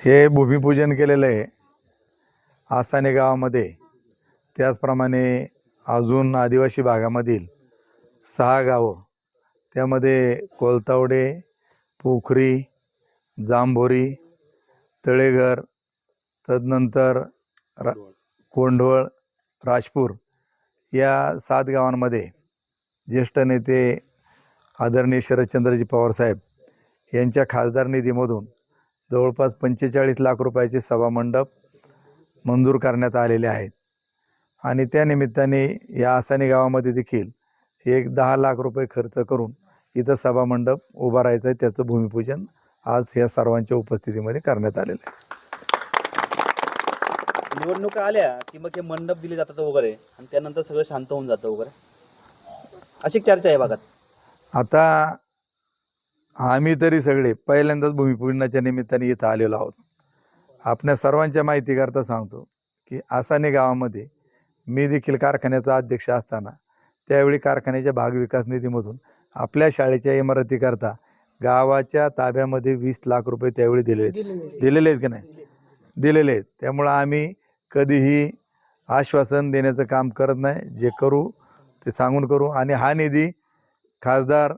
हे भूमिपूजन केलेलं आहे आसाने गावामध्ये. त्याचप्रमाणे अजून आदिवासी भागामधील सहा गावं त्यामध्ये कोलतावडे पोखरी जांभोरी तळेघर तदनंतर रा कोंढवळ राजपूर या सात गावांमध्ये ज्येष्ठ नेते आदरणीय शरदचंद्रजी पवारसाहेब यांच्या खासदार निधीमधून जवळपास पंचेचाळीस लाख रुपयाचे सभामंडप मंजूर करण्यात आलेले आहेत. आणि त्या निमित्ताने या आसानी गावामध्ये देखील एक दहा लाख रुपये खर्च करून इथं सभामंडप उभा राहायचं आहे. त्याचं भूमिपूजन आज या सर्वांच्या उपस्थितीमध्ये करण्यात आलेलं आहे. निवडणुका आल्या की मग हे मंडप दिले जातात वगैरे आणि त्यानंतर सगळं शांत होऊन जातं वगैरे? अशी चर्चा आहे भागात. आता आम्ही तरी सगळे पहिल्यांदाच भूमिपूजनाच्या निमित्ताने इथं आलेलो आहोत. आपल्या सर्वांच्या माहितीकरता सांगतो की आसाने गावामध्ये मी देखील कारखान्याचा अध्यक्ष असताना त्यावेळी कारखान्याच्या भाग विकास निधीमधून आपल्या शाळेच्या इमारतीकरता गावाच्या ताब्यामध्ये वीस लाख रुपये त्यावेळी दिलेले आहेत. दिलेले आहेत. की नाही? दिलेले आहेत. त्यामुळं आम्ही कधीही आश्वासन देण्याचं काम करत नाही. जे करू ते सांगून करू. आणि हा निधी खासदार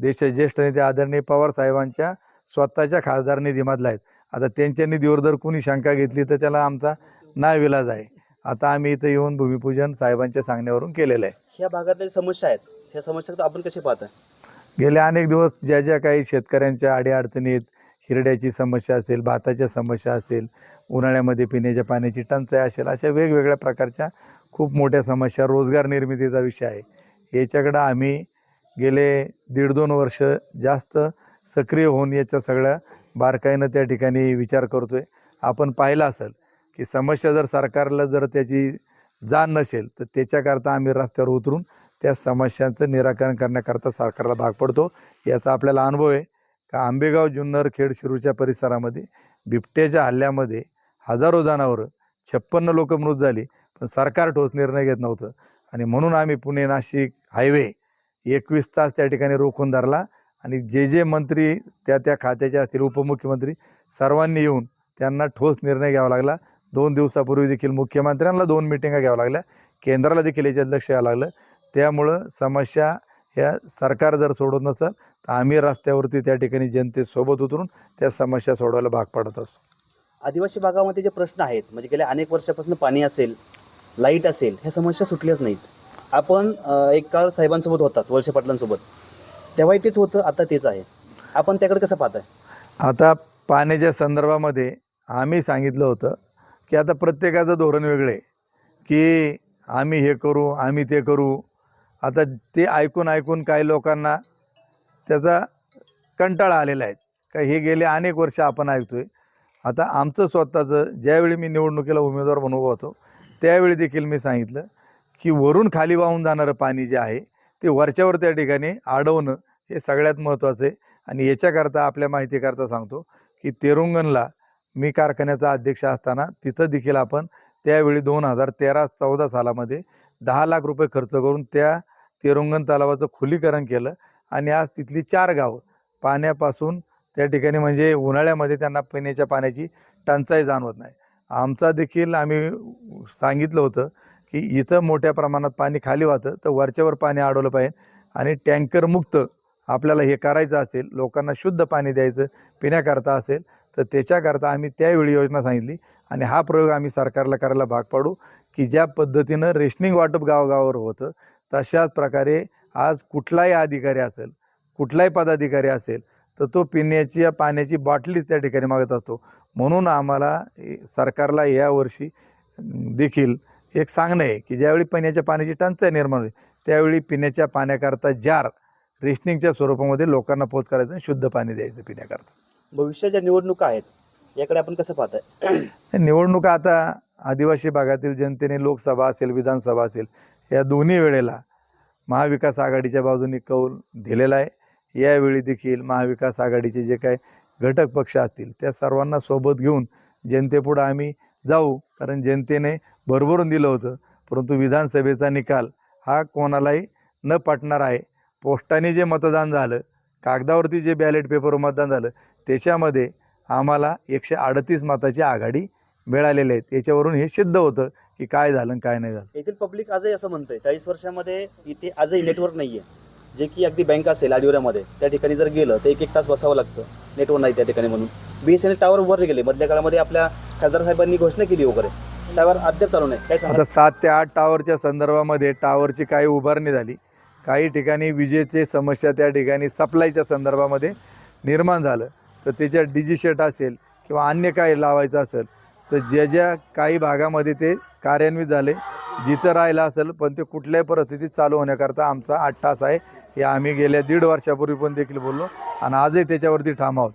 देशाचे ज्येष्ठ नेते आदरणीय पवार साहेबांच्या स्वतःच्या खासदार निधीमधला आहेत. आता त्यांच्या निधीवर जर कोणी शंका घेतली तर त्याला आमचा नाविलाज आहे. आता आम्ही इथं येऊन भूमिपूजन साहेबांच्या सांगण्यावरून केलेलं आहे. ह्या भागातल्या समस्या आहेत ह्या समस्या आपण कसे पाहताय? गेले अनेक दिवस ज्या ज्या काही शेतकऱ्यांच्या अडीअडचणीत हिरड्याची समस्या असेल भाताच्या समस्या असेल उन्हाळ्यामध्ये पिण्याच्या पाण्याची टंचाई असेल अशा वेगवेगळ्या प्रकारच्या खूप मोठ्या समस्या रोजगार निर्मितीचा विषय आहे. याच्याकडं आम्ही गेले दीड दोन वर्ष जास्त सक्रिय होऊन याच्या सगळ्या बारकाईनं त्या ठिकाणी विचार करतो आहे आपण पाहिलं असेल की समस्या जर सरकारला जर त्याची जाण नसेल तर त्याच्याकरता आम्ही रस्त्यावर उतरून त्या समस्यांचं निराकरण करण्याकरता सरकारला भाग पडतो. याचा आपल्याला अनुभव आहे का आंबेगाव जुन्नर खेड शिरूरच्या परिसरामध्ये बिबट्याच्या हल्ल्यामध्ये हजारो जनावरं छप्पन्न लोक मृत झाली पण सरकार ठोस निर्णय घेत नव्हतं. आणि म्हणून आम्ही पुणे नाशिक हायवे एकवीस तास त्या ठिकाणी रोखून धरला आणि जे जे मंत्री त्या त्या खात्याचे असतील उपमुख्यमंत्री सर्वांनी येऊन त्यांना ठोस निर्णय घ्यावा लागला. दोन दिवसापूर्वी देखील मुख्यमंत्र्यांना दोन मिटिंगा घ्याव्या लागल्या. केंद्राला देखील याच्यात लक्ष यावं लागलं. त्यामुळं समस्या ह्या सरकार जर सोडत नसेल तर आम्ही रस्त्यावरती त्या ठिकाणी जनतेसोबत उतरून त्या समस्या सोडवायला भाग पडत असतो. आदिवासी भागामध्ये जे प्रश्न आहेत म्हणजे गेल्या अनेक वर्षापासून पाणी असेल लाइट असेल ह्या समस्या सुटल्याच नाहीत. आपण एक काळ साहेबांसोबत होतात वळसे पाटलांसोबत. तेव्हाही तेच होतं आता तेच आहे. आपण त्याकडे कसं पाहताय? आता पाण्याच्या संदर्भामध्ये आम्ही सांगितलं होतं की आता प्रत्येकाचं धोरण वेगळे की आम्ही हे करू आम्ही ते करू. आता ते ऐकून ऐकून काही लोकांना त्याचा कंटाळा आलेला आहे. का हे गेले अनेक वर्ष आपण ऐकतो आहे आता आमचं स्वतःचं ज्यावेळी मी निवडणुकीला उमेदवार म्हणून होतो त्यावेळी देखील मी सांगितलं की वरून खाली वाहून जाणारं पाणी जे आहे ते वरच्यावर त्या ठिकाणी अडवणं हे सगळ्यात महत्त्वाचं आहे. आणि याच्याकरता आपल्या माहितीकरता सांगतो की तेरुंगणला मी कारखान्याचा अध्यक्ष असताना तिथं देखील आपण त्यावेळी दोन हजार तेरा चौदा सालामध्ये दहा लाख रुपये खर्च करून त्या तेरुंगण तलावाचं खुलीकरण केलं. आणि आज तिथली चार गावं पाण्यापासून त्या ठिकाणी म्हणजे उन्हाळ्यामध्ये त्यांना पिण्याच्या पाण्याची टंचाई जाणवत नाही. आमचा देखील आम्ही सांगितलं होतं की इथं मोठ्या प्रमाणात पाणी खाली वाहतं तर वरच्यावर पाणी अडवलं पाहिजे आणि टँकरमुक्त आपल्याला हे करायचं असेल लोकांना शुद्ध पाणी द्यायचं पिण्याकरता असेल तर त्याच्याकरता आम्ही त्यावेळी योजना सांगितली आणि हा प्रयोग आम्ही सरकारला करायला भाग पाडू की ज्या पद्धतीनं रेशनिंग वाटप गावागावावर होतं तशाच प्रकारे आज कुठलाही अधिकारी असेल कुठलाही पदाधिकारी असेल तर तो पिण्याची या पाण्याची बाटलीच त्या ठिकाणी मागत असतो. म्हणून आम्हाला सरकारला यावर्षी देखील एक सांगणं आहे की ज्यावेळी पिण्याच्या पाण्याची टंचाई निर्माण होईल त्यावेळी पिण्याच्या पाण्याकरता जार रेशनिंगच्या स्वरूपामध्ये लोकांना पोच करायचं आणि शुद्ध पाणी द्यायचं पिण्याकरता. भविष्याच्या निवडणुका आहेत याकडे आपण कसं पाहताय? निवडणुका आता आदिवासी भागातील जनतेने लोकसभा असेल विधानसभा असेल या दोन्ही वेळेला महाविकास आघाडीच्या बाजूने कौल दिलेला आहे. यावेळी देखील महाविकास आघाडीचे जे काय घटक पक्ष असतील त्या सर्वांना सोबत घेऊन जनतेपुढं आम्ही जाऊ कारण जनतेने भरभरून दिलं होतं. परंतु विधानसभेचा निकाल हा कोणालाही न पटणार आहे. पोस्टाने जे मतदान झालं कागदावरती जे बॅलेट पेपरवर मतदान झालं त्याच्यामध्ये आम्हाला एकशे अडतीस मताची आघाडी मिळालेली आहे. याच्यावरून हे सिद्ध होतं की काय झालं काय नाही झालं. येथील पब्लिक आजही असं म्हणतंय चाळीस वर्षामध्ये इथे आजही नेटवर्क नाही आहे जे की अगदी बँक असेल आडिवऱ्यामध्ये त्या ठिकाणी जर गेलं तर एक एक तास बसावं लागतं. नेटवर्क नाही त्या ठिकाणी म्हणून. B S N L tower उभारले गेले मधल्या काळामध्ये आपल्या खासदार साहेबांनी घोषणा केली वगैरे. त्यावर अद्याप चालू नाही. काय सांगा आता सात ते आठ टावरच्या संदर्भामध्ये टावरची काही उभारणी झाली. काही ठिकाणी विजेचे समस्या त्या ठिकाणी सप्लायच्या संदर्भामध्ये निर्माण झालं. तर त्याच्यात डिजिशेट असेल किंवा अन्य काही लावायचं असेल तर ज्या ज्या काही भागामध्ये ते कार्यान्वित झाले जिथं राहिलं असेल पण ते कुठल्याही परिस्थितीत चालू होण्याकरता आमचा आठ तास आहे. हे आम्ही गेल्या दीड वर्षापूर्वी पण देखील बोललो आणि आजही त्याच्यावरती ठाम आहोत.